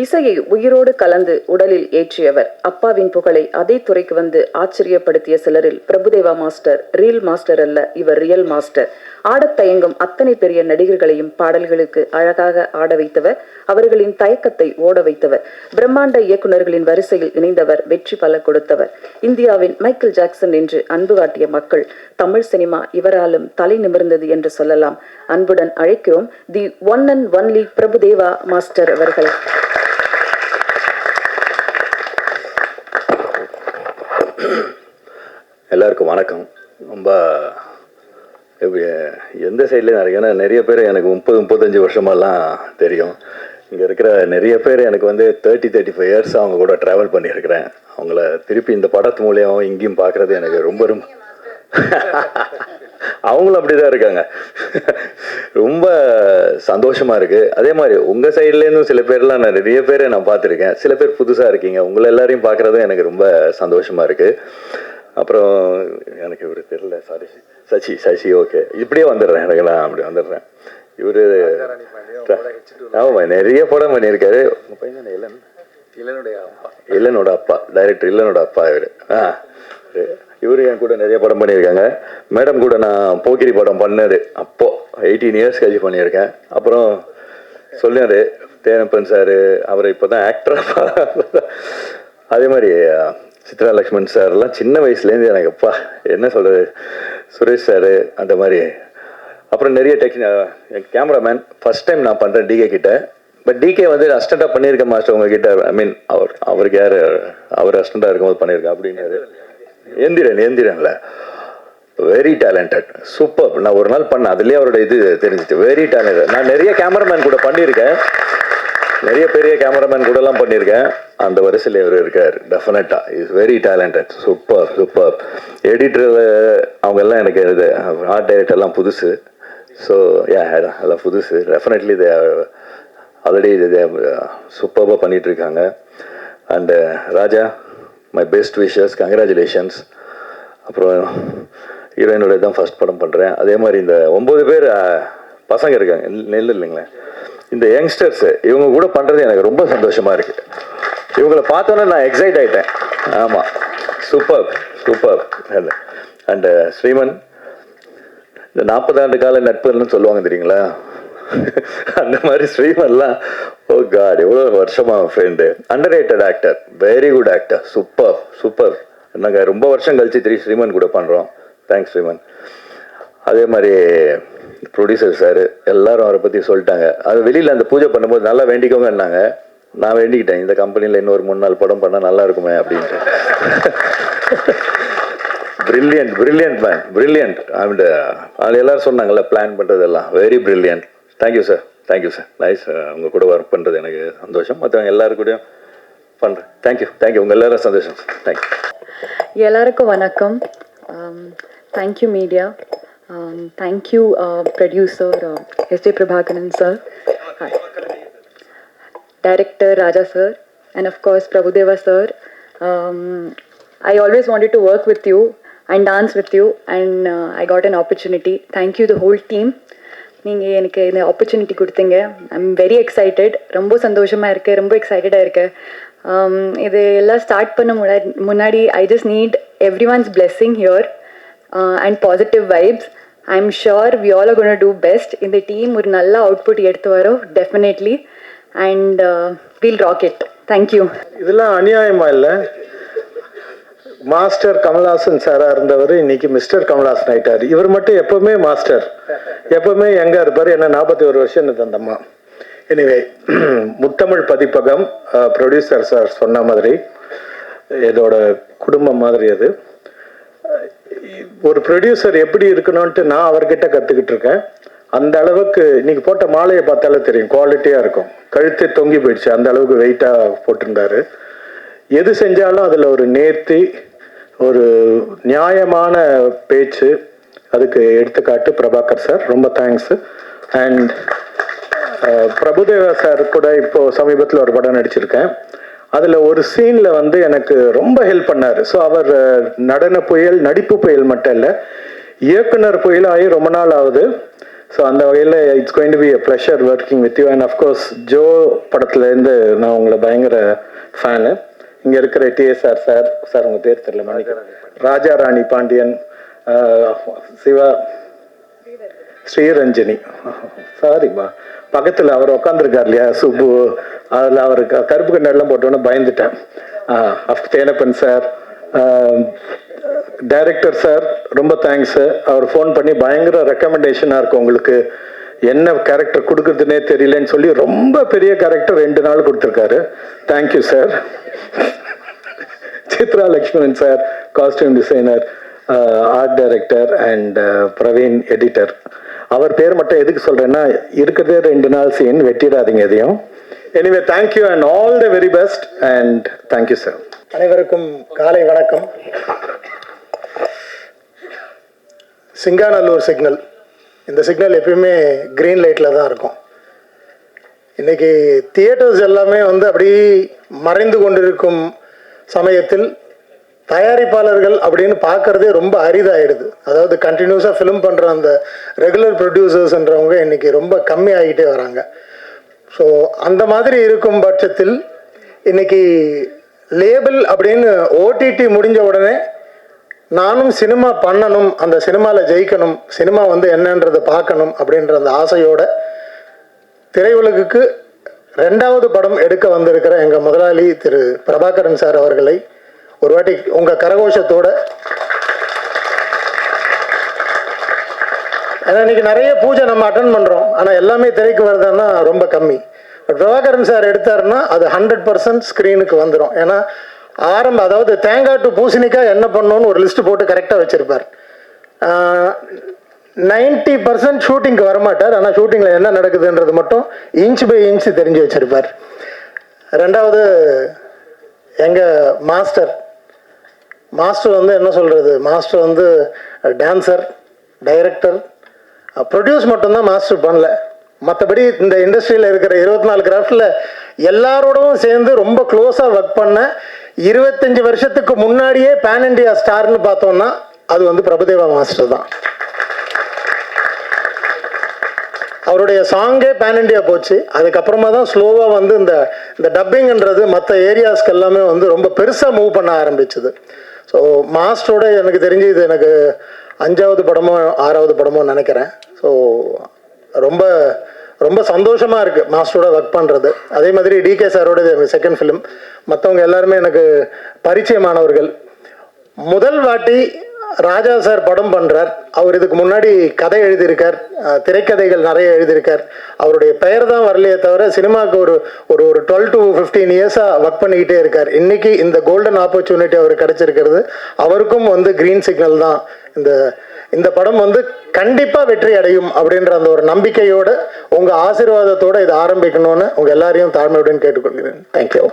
இசையை உயிரோடு கலந்து உடலில் ஏற்றியவர். அப்பாவின் புகழை அதே துறைக்கு வந்து ஆச்சரியப்படுத்திய சிலரில் பிரபுதேவா மாஸ்டர் ரீல் மாஸ்டர் அல்ல இவர் ரியல் மாஸ்டர். ஆடத் தயங்கும் அத்தனை பெரிய நடிகர்களையும் பாடல்களுக்கு அழகாக ஆட வைத்தவர். அவர்களின் தயக்கத்தை ஓட வைத்தவர். பிரம்மாண்ட இயக்குனர்களின் வரிசையில் இணைந்தவர் வெற்றி பல கொடுத்தவர். இந்தியாவின் மைக்கேல் ஜாக்சன் என்று அன்பு காட்டிய மக்கள் தமிழ் சினிமா இவராலும் தலை நிமிர்ந்தது என்று சொல்லலாம். அன்புடன் அழைக்கிறோம். The one and only Prabhudeva master அவர்கள். எல்லாருக்கும் வணக்கம். ரொம்ப எப்படி, எந்த சைட்லேயும் நிறைய ஏன்னா நிறைய பேர் எனக்கு முப்பது முப்பத்தஞ்சு வருஷமாலாம் தெரியும். இங்கே இருக்கிற நிறைய பேர் எனக்கு வந்து தேர்ட்டி தேர்ட்டி ஃபைவ் இயர்ஸ் அவங்க கூட ட்ராவல் பண்ணியிருக்கிறேன். அவங்கள திருப்பி இந்த படத்து மூலியமாகவும் இங்கேயும் பார்க்குறது எனக்கு ரொம்ப ரொம்ப அவங்களும் அப்படிதான் இருக்காங்க. ரொம்ப சந்தோஷமாக இருக்குது அதே மாதிரி உங்கள் சைட்லேருந்தும் சில பேர்லாம் நான் நிறைய பேரை நான் பார்த்துருக்கேன். சில பேர் புதுசாக இருக்கீங்க. உங்களை எல்லாரையும் பார்க்குறதும் எனக்கு ரொம்ப சந்தோஷமாக இருக்குது அப்புறம் எனக்கு இவர் தெரியல சாரி சசி சசி ஓகே இப்படியே வந்துடுறேன் எனக்கு நான் அப்படி வந்துடுறேன். இவரு ஆமா நிறைய படம் பண்ணியிருக்காரு. உங்க பையன் இளன்? இளனுடைய அப்பா. இல்லனோட அப்பா டைரக்டர் இல்லனோட அப்பா இவர். ஆ இவரு என் கூட நிறைய படம் பண்ணியிருக்காங்க. மேடம் கூட நான் போக்கிரி படம் பண்ணது அப்போ. எயிட்டீன் இயர்ஸ் கழிச்சு பண்ணியிருக்கேன். அப்புறம் சொன்னாரு தேனப்பன் சார் அவர் இப்போ தான் ஆக்டராக அதே மாதிரி சித்ரா லக்ஷ்மண் சார்லாம் சின்ன வயசுலேருந்து எனக்கு அப்பா என்ன சொல்கிறது சுரேஷ் சார் அந்த மாதிரி. அப்புறம் நிறைய டெக்னி என் கேமராமேன் ஃபர்ஸ்ட் டைம் நான் பண்ணுறேன் டிகே கிட்ட. பட் டிகே வந்து அஸ்டண்டாக பண்ணியிருக்கேன் மாஸ்டர் உங்ககிட்ட ஐ மீன் அவர் அவருக்கு யார் அவர் அஸ்டண்டாக இருக்கும்போது பண்ணியிருக்கேன் அப்படின்னாரு. எந்திரன் எந்திரன்ல. வெரி டேலண்டட் சூப்பர் நான் ஒரு நாள் பண்ணேன். அதுலேயே அவரோட இது தெரிஞ்சிச்சு. வெரி டேலண்டட் நான் நிறைய கேமராமேன் கூட பண்ணியிருக்கேன். நிறைய பெரிய கேமராமேன் கூடலாம் பண்ணியிருக்கேன் அந்த வரிசையில் இவர் இருக்கார். Definitely is very talented super super எடிட்டரில் அவங்க எல்லாம் எனக்கு இது ஆர்ட் டைரக்டர் எல்லாம் புதுசு. ஸோ ஏ அதெல்லாம் புதுசு. டெஃபினெட்லி தே ஆல்ரெடி இது சூப்பராக பண்ணிட்டு இருக்காங்க. And uh, Raja my best wishes congratulations அப்புறம் ஹீரோயினோட தான் ஃபர்ஸ்ட் படம் பண்ணுறேன் அதே மாதிரி இந்த ஒம்பது பேர் uh, பசங்க இருக்காங்க. நெல் இல்லைங்களேன் இந்த யங்ஸ்டர்ஸ் இவங்க கூட பண்ணுறது எனக்கு ரொம்ப சந்தோஷமா இருக்கு. இவங்கள பார்த்தோன்னே நான் எக்ஸைட் ஆயிட்டேன். ஆமாம் சூப்பர் சூப்பர் அண்டு ஸ்ரீமன் இந்த நாற்பது ஆண்டு கால நட்புன்னு சொல்லுவாங்க தெரியுங்களா? அந்த மாதிரி ஸ்ரீமன்லாம் oh ஓ காட் எவ்வளோ வருஷமா friend underrated actor very good actor super super நாங்கள் ரொம்ப வருஷம் கழிச்சு திரு ஸ்ரீமன் கூட பண்ணுறோம் தேங்க்ஸ் ஸ்ரீமன். அதே மாதிரி ப்ரொடியூசர் சார் எல்லாரும் அவரை பற்றி சொல்லிட்டாங்க. அது வெளியில் அந்த பூஜை பண்ணும்போது நல்லா வேண்டிக்கோங்கன்னாங்க. நான் வேண்டிக்கிட்டேன். இந்த கம்பெனியில் இன்னொரு மூணு நாள் படம் பண்ணால் நல்லா இருக்குமே அப்படின்ட்டு. Brilliant brilliant man brilliant and அது எல்லாரும் சொன்னாங்கல்ல பிளான் பண்ணுறதெல்லாம் very brilliant thank you sir thank you sir nice உங்கள் கூட ஒர்க் பண்ணுறது எனக்கு சந்தோஷம். மற்றவங்க எல்லாரும் கூடயும் பண்ணுறேன் தேங்க்யூ தேங்க்யூ உங்கள் எல்லாரும் சந்தோஷம் சார் தேங்க்யூ எல்லாருக்கும் வணக்கம். Um, thank you media Thank you producer S J Prabhakaran sir director Raja sir, and of course Prabhudeva sir. Um, I always wanted to work with you and dance with you, and uh, I got an opportunity. Thank you the whole team. நீங்கள் எனக்கு இந்த opportunity கொடுத்தீங்க I'm very excited ரொம்ப சந்தோஷமாக இருக்குது ரொம்ப எக்ஸைட்டடாக இருக்கேன் Um, இது எல்லாம் ஸ்டார்ட் பண்ண முன்னாடி முன்னாடி I just need everyone's blessing here and positive vibes I am sure we all gonna best இந்த டீம் ஒரு நல்ல அவுட்புட் எடுத்து வரோம் definitely and we'll rock it thank you இதெல்லாம் அநியாயமா இல்லை. மாஸ்டர் கமல்ஹாசன் சாராக இருந்தவர் இன்னைக்கு மிஸ்டர் கமல்ஹாசன் ஆயிட்டார். இவர் மட்டும் எப்பவுமே மாஸ்டர் எப்பவுமே எங்கே இருப்பார். என்ன நாற்பத்தி ஒரு வருஷம் தந்தம்மா எனிவே முத்தமிழ் பதிப்பகம் uh, ப்ரொடியூசர் சார் சொன்ன மாதிரி இதோட குடும்பம் மாதிரி அது. ஒரு ப்ரொடியூசர் எப்படி இருக்கணும்ன்ட்டு நான் அவர்கிட்ட கற்றுக்கிட்டு இருக்கேன். அந்த அளவுக்கு இன்னைக்கு போட்ட மாலையை பார்த்தாலே தெரியும். குவாலிட்டியாக இருக்கும். கழுத்து தொங்கி போயிடுச்சு. அந்த அளவுக்கு வெயிட்டாக போட்டிருந்தாரு. எது செஞ்சாலும் அதில் ஒரு நேர்த்தி ஒரு நியாயமான பேச்சு. அதுக்கு எடுத்துக்காட்டு பிரபாகர் சார். ரொம்ப தேங்க்ஸ் அண்ட் பிரபுதேவா சார் கூட இப்போது சமீபத்தில் ஒரு படம் நடிச்சிருக்கேன். அதில் ஒரு சீனில் வந்து எனக்கு ரொம்ப ஹெல்ப் பண்ணார். ஸோ அவர் நடன புயல் நடிப்பு புயல் மட்டும் இல்லை இயக்குனர் புயல் ஆகி ரொம்ப நாள் ஆகுது. ஸோ அந்த வகையில் it's going to be a pleasure working with you and of course Jo படத்துலேருந்து நான் உங்களை பயங்கர ஃபேனு இங்கே இருக்கிற டிஎஸ்ஆர் சார் சார் உங்கள் பேர் தெரியல மன்னிக்கிறேன் ராஜா ராணி பாண்டியன். சிவா ஸ்ரீரஞ்சனி. சாரிம்மா பக்கத்தில் அவர் உட்காந்துருக்கார் இல்லையா சுப்பு. அதில் அவர் கருப்பு கண்ணெல்லாம் போட்டோன்னே பயந்துட்டேன். தேனப்பன் சார் டைரக்டர் சார் ரொம்ப தேங்க்ஸ் அவர் ஃபோன் பண்ணி பயங்கர ரெக்கமெண்டேஷனாக இருக்கும் உங்களுக்கு. என்ன கேரக்டர் கொடுக்குறதுனே தெரியலன்னு சொல்லி ரொம்ப பெரிய கேரக்டர் ரெண்டு நாள் கொடுத்துருக்காரு. Thank you sir Chitra Lakshmanan sir costume designer art director and Praveen editor அவர் பேர் மட்டும் எதுக்கு சொல்றேன்னா இருக்கிறதே ரெண்டு நாள் சீன் வெட்டிடாதீங்க எதையும். Anyway thank you and all the very best and thank you sir அனைவருக்கும் காலை வணக்கம். சிங்காநல்லூர் சிக்னல் இந்த சிக்னல் எப்பயுமே க்ரீன் லைட்டில் தான் இருக்கும். இன்னைக்கு தியேட்டர்ஸ் எல்லாமே வந்து அப்படி மறைந்து கொண்டிருக்கும் சமயத்தில் தயாரிப்பாளர்கள் அப்படின்னு பார்க்கறதே ரொம்ப அரிதாயிடுது. அதாவது கண்டினியூஸாக ஃபிலிம் பண்ணுற அந்த ரெகுலர் ப்ரொடியூசர்ஸ்ன்றவங்க இன்னைக்கு ரொம்ப கம்மி ஆகிட்டே வராங்க. ஸோ அந்த மாதிரி இருக்கும் பட்சத்தில் இன்னைக்கு லேபிள் அப்படின்னு ஓடிடி முடிஞ்ச உடனே நானும் சினிமா பண்ணணும் அந்த சினிமாவில் ஜெயிக்கணும் சினிமா வந்து என்னன்றதை பார்க்கணும் அப்படின்ற அந்த ஆசையோட திரையுலகுக்கு ரெண்டாவது படம் எடுக்க வந்திருக்கிற எங்கள் முதலாளி திரு பிரபாகரன் சார் அவர்களை ஒரு வாட்டி உங்கள் கரகோஷத்தோட. ஏன்னா இன்னைக்கு நிறைய பூஜை நம்ம அட்டன் பண்ணுறோம் ஆனால் எல்லாமே திரைக்கு வருதுன்னா ரொம்ப கம்மி. பட் பிரபாகரன் சார் எடுத்தாருன்னா அது ஹண்ட்ரட் பர்சன்ட் ஸ்க்ரீனுக்கு வந்துடும் ஏன்னா ஆரம்ப அதாவது தேங்காய் டு பூசணிக்காய் என்ன பண்ணணும்னு ஒரு லிஸ்ட் போட்டு கரெக்டாக வச்சுருப்பார். நைன்டி பர்சன்ட் ஷூட்டிங்க்கு வரமாட்டார். ஆனால் ஷூட்டிங்கில் என்ன நடக்குதுன்றது மட்டும் இன்ச் பை இன்ச் தெரிஞ்சு வச்சுருப்பார். ரெண்டாவது எங்கள் மாஸ்டர் மாஸ்டர் வந்து என்ன சொல்கிறது மாஸ்டர் வந்து டான்சர் டைரக்டர் ப்ரொடியூஸ் மட்டும்தான் மாஸ்டர் பண்ணல. மற்றபடி இந்த இண்டஸ்ட்ரியில் இருக்கிற இருபத்தி நாலு கிராஃப்டில் எல்லாரோடவும் சேர்ந்து ரொம்ப க்ளோஸாக ஒர்க் பண்ண இருபத்தஞ்சி வருஷத்துக்கு முன்னாடியே பேன் இண்டியா ஸ்டார்னு பார்த்தோம்னா அது வந்து பிரபுதேவா மாஸ்டர் தான். அவருடைய சாங்கே பேன் இண்டியா போச்சு. அதுக்கப்புறமா தான் ஸ்லோவாக வந்து இந்த இந்த டப்பிங்ன்றது மற்ற ஏரியாஸ்க்கு எல்லாமே வந்து ரொம்ப பெருசாக மூவ் பண்ண ஆரம்பிச்சது. ஸோ மாஸ்டரோட எனக்கு தெரிஞ்சு இது எனக்கு அஞ்சாவது படமோ ஆறாவது படமோ நினைக்கிறேன். ஸோ ரொம்ப ரொம்ப சந்தோஷமாக இருக்குது மாஸ்டரோட ஒர்க் பண்ணுறது அதே மாதிரி டிகே சாரோட இது செகண்ட் ஃபிலிம் மற்றவங்க எல்லாருமே எனக்கு பரிச்சயமானவர்கள். முதல் வாட்டி ராஜா சார் படம் பண்ணுறார் அவர் இதுக்கு முன்னாடி கதை எழுதியிருக்கார். திரைக்கதைகள் நிறைய எழுதியிருக்கார். அவருடைய பெயர் தான் வரலையே தவிர சினிமாவுக்கு ஒரு ஒரு ஒரு டுவெல் டு ஃபிஃப்டீன் இயர்ஸாக ஒர்க் பண்ணிக்கிட்டே இருக்கார். இன்னைக்கு இந்த கோல்டன் ஆப்பர்ச்சுனிட்டி அவர் கிடைச்சிருக்கிறது. அவருக்கும் வந்து க்ரீன் சிக்னல் தான். இந்த இந்த படம் வந்து கண்டிப்பாக வெற்றி அடையும் அப்படின்ற அந்த ஒரு நம்பிக்கையோட உங்கள் ஆசீர்வாதத்தோட இதை ஆரம்பிக்கணும்னு உங்கள் எல்லாரையும் தாழ்மையுடன் கேட்டுக்கொள்கிறேன். தேங்க்யூ